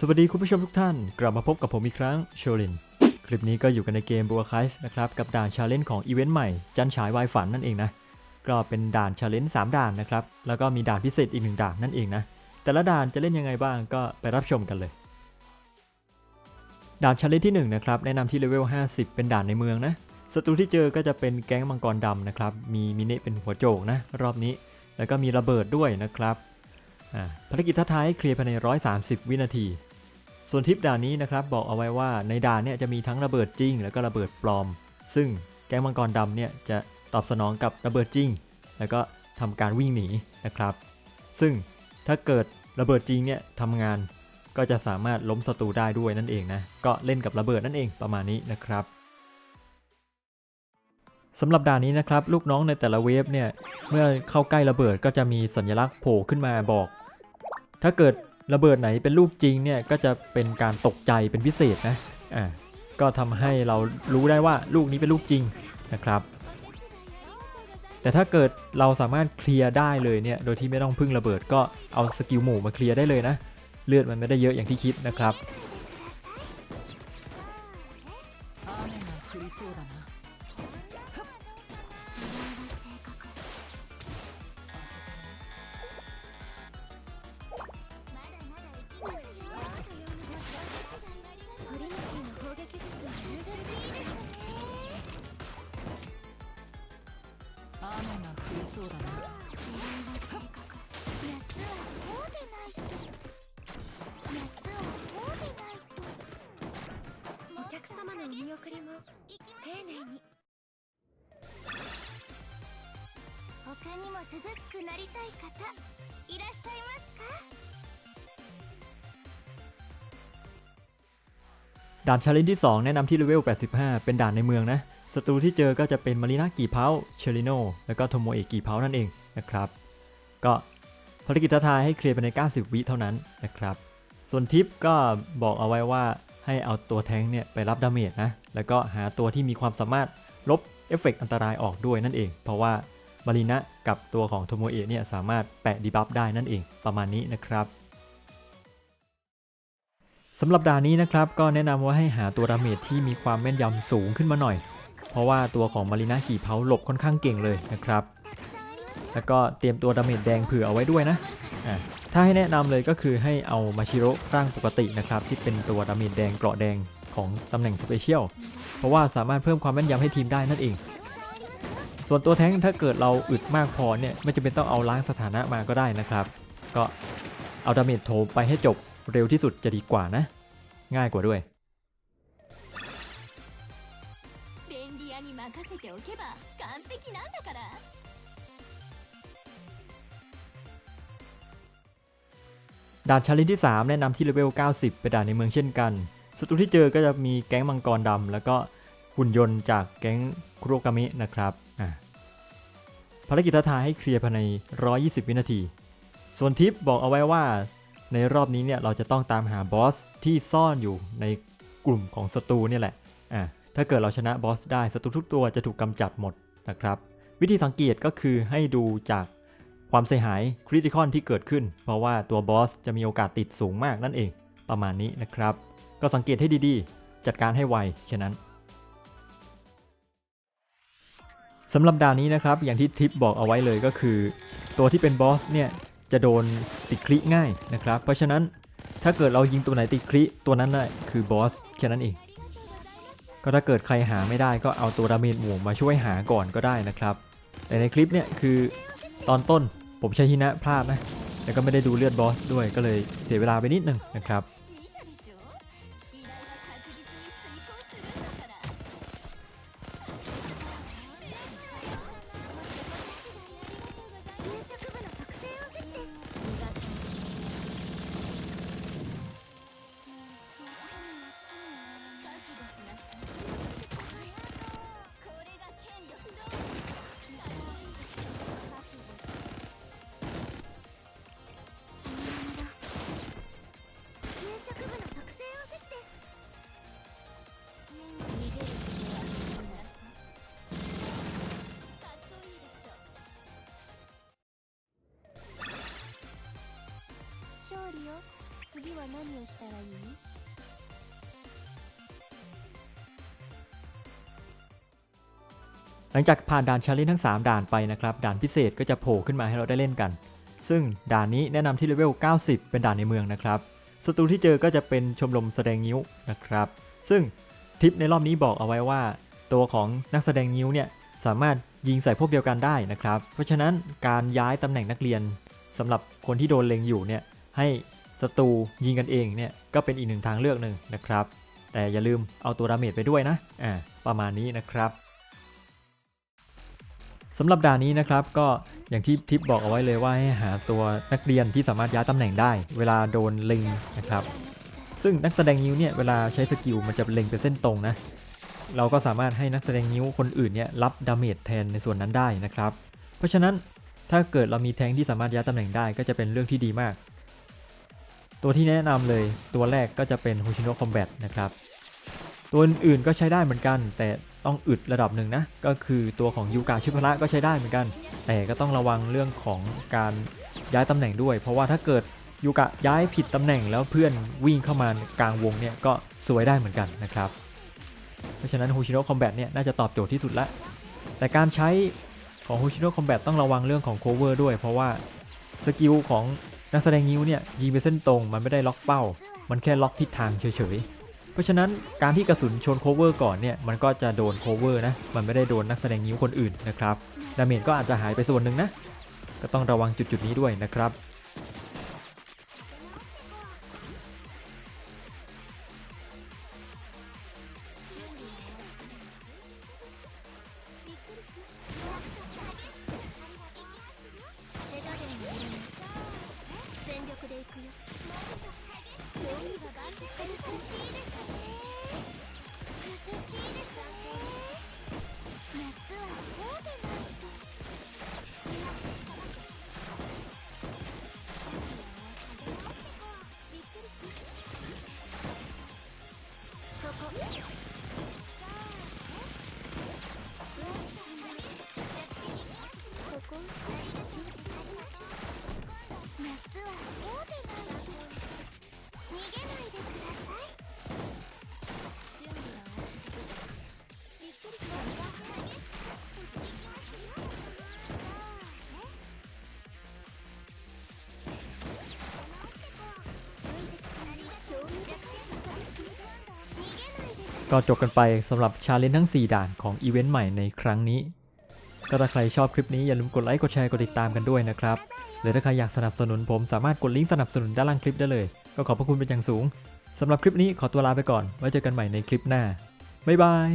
สวัสดีคุณผู้ชมทุกท่าน กลับมาพบกับผมอีกครั้งโชลิน คลิปนี้ก็อยู่กันในเกมบัวคายนะครับกับด่านชาเลนจ์ของอีเวนต์ใหม่ จันฉายวายฝันนั่นเองนะก็เป็นด่านชาเลนจ์3ด่านนะครับแล้วก็มีด่านพิเศษอีกหนึ่งด่านนั่นเองนะแต่ละด่านจะเล่นยังไงบ้างก็ไปรับชมกันเลยด่านชาเลนจ์ที่1นะครับแนะนำที่เลเวล50 เป็นด่านในเมืองนะศัตรูที่เจอก็จะเป็นแก๊งมังกรดำนะครับมีมินิเป็นหัวโจกนะรอบนี้ แล้วก็มีระเบิดด้วยนะครับอ่าภารกิจท้าทายเคลียร์ภายใน 130 วินาที ส่วนทิปด่านนี้นะครับบอกเอาไว้ว่าในด่านเนี่ยจะมีทั้งระเบิดจริง แล้วก็ระเบิดปลอม ซึ่งแก๊งมังกรดำเนี่ยจะตอบสนองกับระเบิดจริง แล้วก็ทำการวิ่งหนีนะครับ ซึ่งถ้าเกิดระเบิดจริงเนี่ยทำงานก็จะสามารถล้มศัตรูได้ด้วยนั่นเองนะก็เล่นกับระเบิดนั่นเองประมาณนี้นะครับสำหรับด่านนี้นะครับลูกน้องในแต่ละเวฟเนี่ยเมื่อเข้าใกล้ระเบิดก็จะมีสัญลักษณ์โผล่ขึ้นมาบอก ถ้าเกิด ระเบิดไหนเป็นลูกจริงเนี่ยก็จะเป็นการตกใจเป็นพิเศษนะอ่าก็ทำให้เรารู้ได้ว่าลูกนี้เป็นลูกจริงนะครับ แต่ถ้าเกิดเราสามารถเคลียร์ได้เลยเนี่ยโดยที่ไม่ต้องพึ่งระเบิดก็เอาสกิลหมู่มาเคลียร์ได้เลยนะ เลือดมันไม่ได้เยอะอย่างที่คิดนะครับ 様のお見送りも丁寧に他にも涼しくなりたい方いらっしゃいますか ด่านชาเลนจ์ที่ 2 แนะนำที่เลเวล 85 เป็นด่านในเมืองนะ ศัตรูที่เจอก็จะเป็นมารีนากี่เพาเชลิโน แล้วก็โทโมเอะกี่เพานั่นเองนะครับ ก็ภารกิจท้าทายให้เคลียร์ภายใน 90 วิเท่านั้นนะครับ ส่วนทิปก็บอกเอาไว้ว่า ให้เอาตัวแทงเนี่ยไปรับดาเมจนะ แล้วก็หาตัวที่มีความสามารถลบเอฟเฟกต์อันตรายออกด้วยนั่นเอง เพราะว่ามารีนะกับตัวของโทโมเอะเนี่ยสามารถแปะดีบัฟได้นั่นเองประมาณนี้นะครับสำหรับด่านนี้นะครับก็แนะนำว่าให้หาตัวดาเมจที่มีความแม่นยำสูงขึ้นมาหน่อย เพราะว่าตัวของมารีนากี่เพาหลบค่อนข้างเก่งเลยนะครับ แล้วก็เตรียมตัวดาเมจแดงเผื่อเอาไว้ด้วยนะ ถ้าให้แนะนำเลยก็คือให้เอามาชิโร่ร่างปกตินะครับที่เป็นตัวดาเมจแดงเกราะแดงของตำแหน่งสเปเชียล เพราะว่าสามารถเพิ่มความแม่นยำให้ทีมได้นั่นเอง ส่วนตัวแท้งค์ถ้าเกิดเราอึดมากพอเนี่ยไม่จำเป็นต้องเอาล้างสถานะมาก็ได้นะครับ ก็เอาดาเมจโถมไปให้จบเร็วที่สุดจะดีกว่านะ ง่ายกว่าด้วย 便利屋に任せておけば完璧なんだから ด่านชาเลนจ์ที่ 3 แนะนำที่เลเวล 90เป็นด่านในเมืองเช่นกันศัตรูที่เจอก็จะมีแก๊งมังกรดำแล้วก็หุ่นยนต์จากแก๊งคุโรกามินะครับอะภารกิจท้าทายให้เคลียร์ภายใน 120 วินาที ส่วนทิปบอกเอาไว้ว่า ในรอบนี้เนี่ยเราจะต้องตามหาบอสที่ซ่อนอยู่ในกลุ่มของศัตรูเนี่ยแหละอะถ้าเกิดเราชนะบอสได้ศัตรูทุกตัวจะถูกกำจัดหมดนะครับ วิธีสังเกตก็คือให้ดูจาก ความเสียหายคริติคอนที่เกิดขึ้น เพราะว่าตัวบอสจะมีโอกาสติดสูงมากนั่นเองประมาณนี้นะครับ ก็สังเกตให้ดีๆ จัดการให้ไวแค่นั้นสำหรับด่านนี้นะครับ อย่างที่ทิปบอกเอาไว้เลยก็คือ ตัวที่เป็นบอสเนี่ยจะโดนติดคลิง่ายนะครับ เพราะฉะนั้นถ้าเกิดเรายิงตัวไหนติดคลิตัวนั้นน่ะคือบอสแค่นั้นเอง ก็ถ้าเกิดใครหาไม่ได้ก็เอาตัวดาเมจหมู่มาช่วยหาก่อนก็ได้นะครับ แต่ในคลิปเนี่ยคือตอนต้น ผมใช้ฮินะพลาดนะ แล้วก็ไม่ได้ดูเลือดบอสด้วยก็เลยเสียเวลาไปนิดนึงนะครับ 次は何をしたらいい หลังจากผ่านด่านชาเลนจ์ทั้ง 3 ด่านไปนะครับ ด่านพิเศษก็จะโผล่ขึ้นมาให้เราได้เล่นกัน ซึ่งด่านนี้แนะนำที่เลเวล 90 เป็นด่านในเมืองนะครับศัตรูที่เจอก็จะเป็นชมรมแสดงงิ้วนะครับ ซึ่งทิปในรอบนี้บอกเอาไว้ว่า ตัวของนักแสดงงิ้วเนี่ยสามารถยิงใส่พวกเดียวกันได้นะครับ เพราะฉะนั้นการย้ายตำแหน่งนักเรียนสำหรับคนที่โดนเล็งอยู่เนี่ยให้ ศัตรูยิงกันเองเนี่ยก็เป็นอีกหนึ่งทางเลือกหนึ่งนะครับ แต่อย่าลืมเอาตัวดาเมจไปด้วยนะอ่าประมาณนี้นะครับสำหรับด่านนี้นะครับก็อย่างที่ทิปบอกเอาไว้เลยว่าให้หาตัวนักเรียนที่สามารถย้ายตำแหน่งได้ เวลาโดนเล็งนะครับ ซึ่งนักแสดงนิ้วเนี่ยเวลาใช้สกิลมันจะเล็งเป็นเส้นตรงนะเราก็สามารถให้นักแสดงนิ้วคนอื่นเนี่ยรับดาเมจแทนในส่วนนั้นได้นะครับ เพราะฉะนั้นถ้าเกิดเรามีแทงที่สามารถย้ายตำแหน่งได้ก็จะเป็นเรื่องที่ดีมาก ตัวที่แนะนำเลยตัวแรกก็จะเป็น h o ชิโนคอมแบทนะครับ ตัวอื่นๆก็ใช้ได้เหมือนกัน แต่ต้องอึดระดับหนึ่งนะ ก็คือตัวของยูกาชิพระก็ใช้ได้เหมือนกัน แต่ก็ต้องระวังเรื่องของการย้ายตำแหน่งด้วย เพราะว่าถ้าเกิดยูกะย้ายผิดตำแหน่งแล้วเพื่อนวิ่งเข้ามากลางวงเนี่ยก็สวยได้เหมือนกันนะครับ เพราะฉะนั้นฮูชิโนะคอมแบทเนี่ยน่าจะตอบโจทย์ที่สุดละแต่การใช้ของฮูชิโนะคอมแบทต้องระวังเรื่องของโคเวอร์ด้วย เพราะว่าสกิลของ นักแสดงนิ้วเนี่ยยิงไปเส้นตรงมันไม่ได้ล็อกเป้า มันแค่ล็อกทิศทางเฉยๆ เพราะฉะนั้นการที่กระสุนชนโคเวอร์ก่อนเนี่ยมันก็จะโดนโคเวอร์นะ มันไม่ได้โดนนักแสดงนิ้วคนอื่นนะครับ ดาเมจก็อาจจะหายไปส่วนหนึ่งนะ ก็ต้องระวังจุดๆนี้ด้วยนะครับ しい。ですね涼しいです ก็จบกันไปสำหรับชาเลนจ์ทั้ง 4 ด่านของอีเวนต์ใหม่ในครั้งนี้ ก็ถ้าใครชอบคลิปนี้อย่าลืมกดไลค์กดแชร์กดติดตามกันด้วยนะครับ หรือถ้าใครอยากสนับสนุนผมสามารถกดลิงก์สนับสนุนด้านล่างคลิปได้เลย ก็ขอบพระคุณเป็นอย่างสูงสำหรับคลิปนี้ขอตัวลาไปก่อน ไว้เจอกันใหม่ในคลิปหน้า บ๊ายบาย